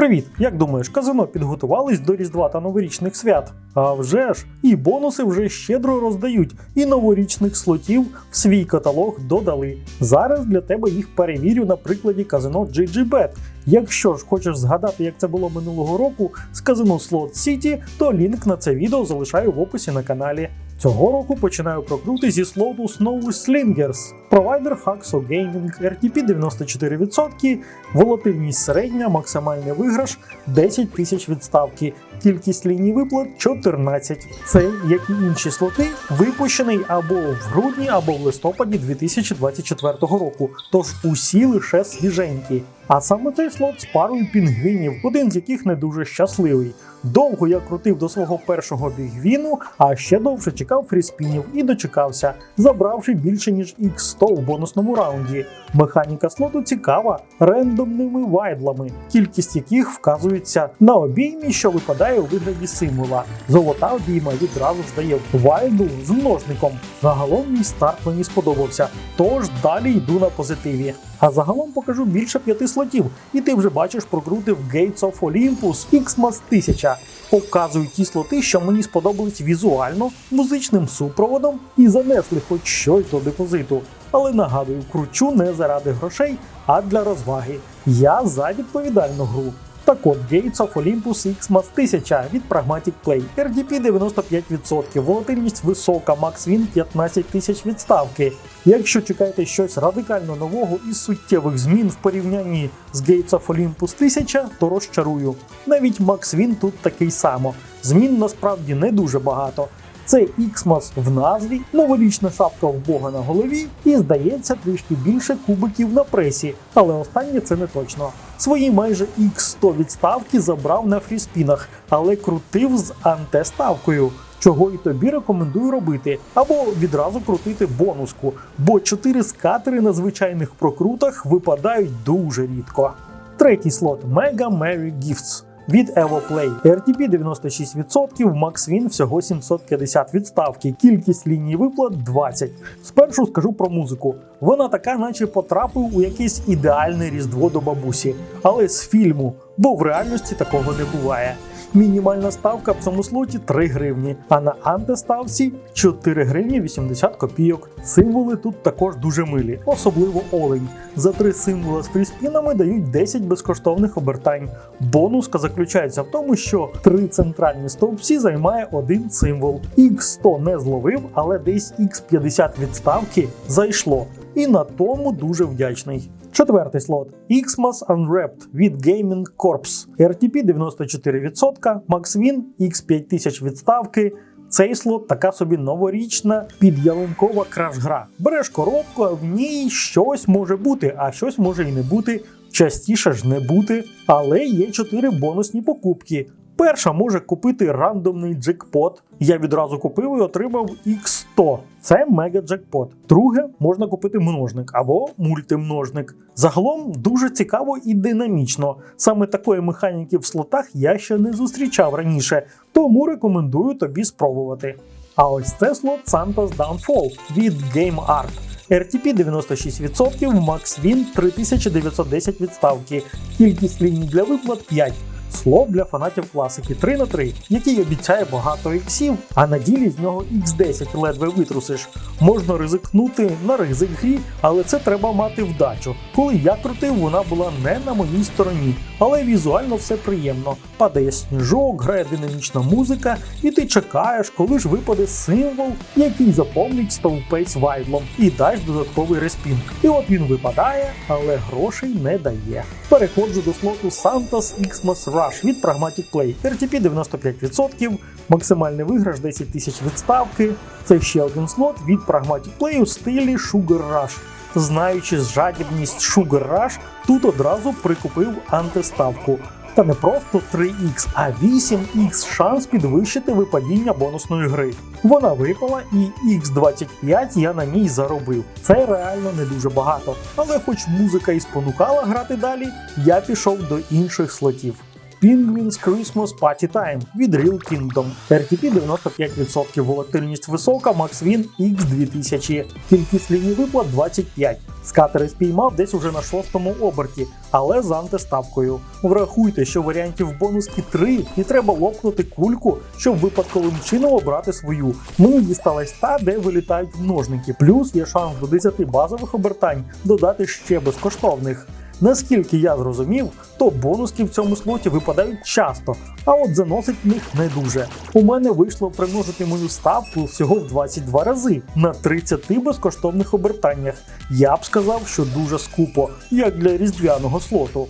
Привіт! Як думаєш, казино підготувались до Різдва та новорічних свят? А вже ж, і бонуси вже щедро роздають, і новорічних слотів в свій каталог додали. Зараз для тебе їх перевірю на прикладі казино GGBet. Якщо ж хочеш згадати, як це було минулого року з казино Slot City, то лінк на це відео залишаю в описі на каналі. Цього року починаю прокрути зі слоту Snow Slingers. Провайдер Haxo Gaming, RTP 94%, волатильність середня, максимальний виграш 10 тисяч відставки, кількість ліній виплат 14. Цей, як і інші слоти, випущений або в грудні, або в листопаді 2024 року, тож усі лише свіженькі. А саме цей слот з парою пінгвінів, один з яких не дуже щасливий. Довго я крутив до свого першого бігвіну, а ще довше чекав фріспінів і дочекався, забравши більше ніж X100 в бонусному раунді. Механіка слоту цікава рендомними вайдлами, кількість яких вказується на обіймі, що випадає у вигляді символа. Золота обійма відразу ж дає вайду з множником. Загалом мій старт мені сподобався, тож далі йду на позитиві. А загалом покажу більше п'яти слотів, і ти вже бачиш прокрутив Gates of Olympus Xmas 1000. Показую ті слоти, що мені сподобались візуально, музичним супроводом і занесли хоч щось до депозиту. Але нагадую, кручу не заради грошей, а для розваги. Я за відповідальну гру. Так от Gates of Olympus Xmas 1000 від Pragmatic Play, RDP 95%, волатильність висока, Max Win 15 тисяч відставки. Якщо чекаєте щось радикально нового і суттєвих змін в порівнянні з Gates of Olympus 1000, то розчарую. Навіть Max Win тут такий само. Змін насправді не дуже багато. Це Xmas в назві, новорічна шапка в Бога на голові і, здається, трішки більше кубиків на пресі, але останнє це не точно. Свої майже X100 відставки забрав на фріспінах, але крутив з антиставкою. Чого і тобі рекомендую робити, або відразу крутити бонуску, бо 4 скатери на звичайних прокрутах випадають дуже рідко. Третій слот Mega Merry Gifts від EvoPlay. RTP 96%, MaxWin всього 750 відставки, кількість ліній виплат 20. Спершу скажу про музику. Вона така, наче потрапив у якесь ідеальне різдво до бабусі, але з фільму, бо в реальності такого не буває. Мінімальна ставка в цьому слоті 3 гривні, а на антиставці 4 гривні 80 копійок. Символи тут також дуже милі, особливо олень. За три символи з фріспінами дають 10 безкоштовних обертань. Бонуска заключається в тому, що три центральні стовпці займає один символ. X100 не зловив, але десь X50 відставки зайшло. І на тому дуже вдячний. Четвертий слот Xmas Unwrapped від Gaming Corps. RTP 94%, MaxWin X5000 відставки. Цей слот така собі новорічна підялинкова краш-гра. Береш коробку, а в ній щось може бути, а щось може і не бути. Частіше ж не бути. Але є чотири бонусні покупки. Перша може купити рандомний джекпот. Я відразу купив і отримав X100. Це мега джекпот. Друге можна купити множник або мультимножник. Загалом дуже цікаво і динамічно. Саме такої механіки в слотах я ще не зустрічав раніше, тому рекомендую тобі спробувати. А ось це слот Santa's Downfall від Game Art. RTP 96%, Max Win 3910 відставки, кількість ліній для виплат 5. Слот для фанатів класики 3 на 3, який обіцяє багато іксів, а на ділі з нього X10 ледве витрусиш. Можна ризикнути на ризик грі, але це треба мати вдачу. Коли я крутив, вона була не на моїй стороні, але візуально все приємно. Падає сніжок, грає динамічна музика, і ти чекаєш, коли ж випаде символ, який заповнить стовпець вайдлом і дасть додатковий респін. І от він випадає, але грошей не дає. Переходжу до слоту Santos Xmas Rush від Pragmatic Play. RTP 95%, максимальний виграш 10 тисяч відставки. Це ще один слот від Pragmatic Play у стилі Sugar Rush. Знаючи жадібність Sugar Rush, тут одразу прикупив антиставку. Та не просто 3х, а 8х шанс підвищити випадіння бонусної гри. Вона випала, і X25 я на ній заробив. Це реально не дуже багато. Але хоч музика і спонукала грати далі, я пішов до інших слотів. Penguins Christmas Party Time від Real Kingdom. RTP 95%, волатильність висока, MaxWin X2000. Кількість ліній виплат 25. Скатери спіймав десь уже на шостому оберті, але з антиставкою. Врахуйте, що варіантів бонуски 3 і треба лопнути кульку, щоб випадковим чином обрати свою. Мені дісталась та, де вилітають множники. Плюс є шанс до 10 базових обертань додати ще безкоштовних. Наскільки я зрозумів, то бонуски в цьому слоті випадають часто, а от заносить них не дуже. У мене вийшло примножити мою ставку всього в 22 рази на 30 безкоштовних обертаннях. Я б сказав, що дуже скупо, як для різдвяного слоту.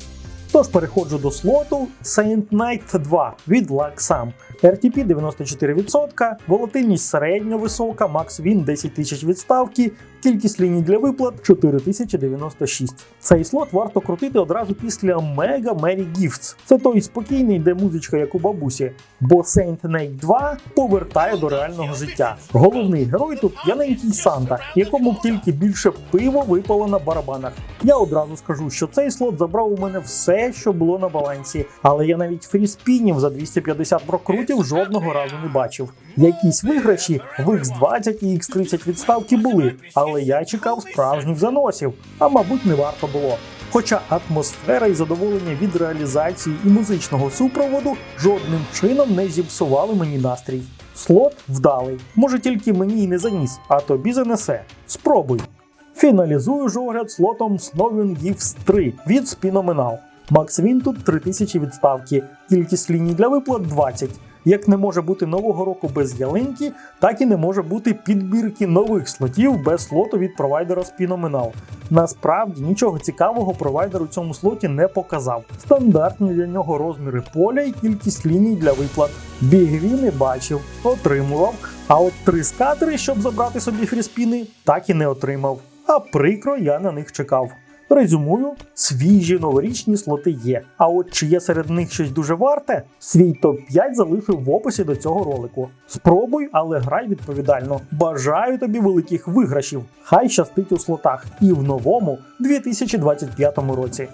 Тож переходжу до слоту Saint Knight 2 від Laxam. RTP 94%, волатильність середньо висока, Max Win 10 тисяч відставки, кількість ліній для виплат 4096. Цей слот варто крутити одразу після Mega Merry Gifts. Це той спокійний, де музичка як у бабусі. Бо Saint Knight 2 повертає до реального життя. Головний герой тут п'яненький Санта, якому тільки більше пиво випало на барабанах. Я одразу скажу, що цей слот забрав у мене все, що було на балансі, але я навіть фріспінів за 250 прокрутів жодного разу не бачив. Якісь виграші в X20 і X30 відставки були, але я чекав справжніх заносів, а мабуть не варто було. Хоча атмосфера і задоволення від реалізації і музичного супроводу жодним чином не зіпсували мені настрій. Слот вдалий, може тільки мені й не заніс, а тобі занесе. Спробуй. Фіналізую ж огляд слотом Snowing Gifts 3 від Spinomenal. Макс він тут 3000 відставки, кількість ліній для виплат 20. Як не може бути нового року без ялинки, так і не може бути підбірки нових слотів без слоту від провайдера Spinomenal. Насправді нічого цікавого провайдер у цьому слоті не показав. Стандартні для нього розміри поля і кількість ліній для виплат. Бігві не бачив, отримував. А от три скатери, щоб забрати собі фріспіни, так і не отримав. А прикро я на них чекав. Резюмую, свіжі новорічні слоти є. А от чи є серед них щось дуже варте? Свій топ-5 залишив в описі до цього ролику. Спробуй, але грай відповідально. Бажаю тобі великих виграшів. Хай щастить у слотах і в новому 2025 році.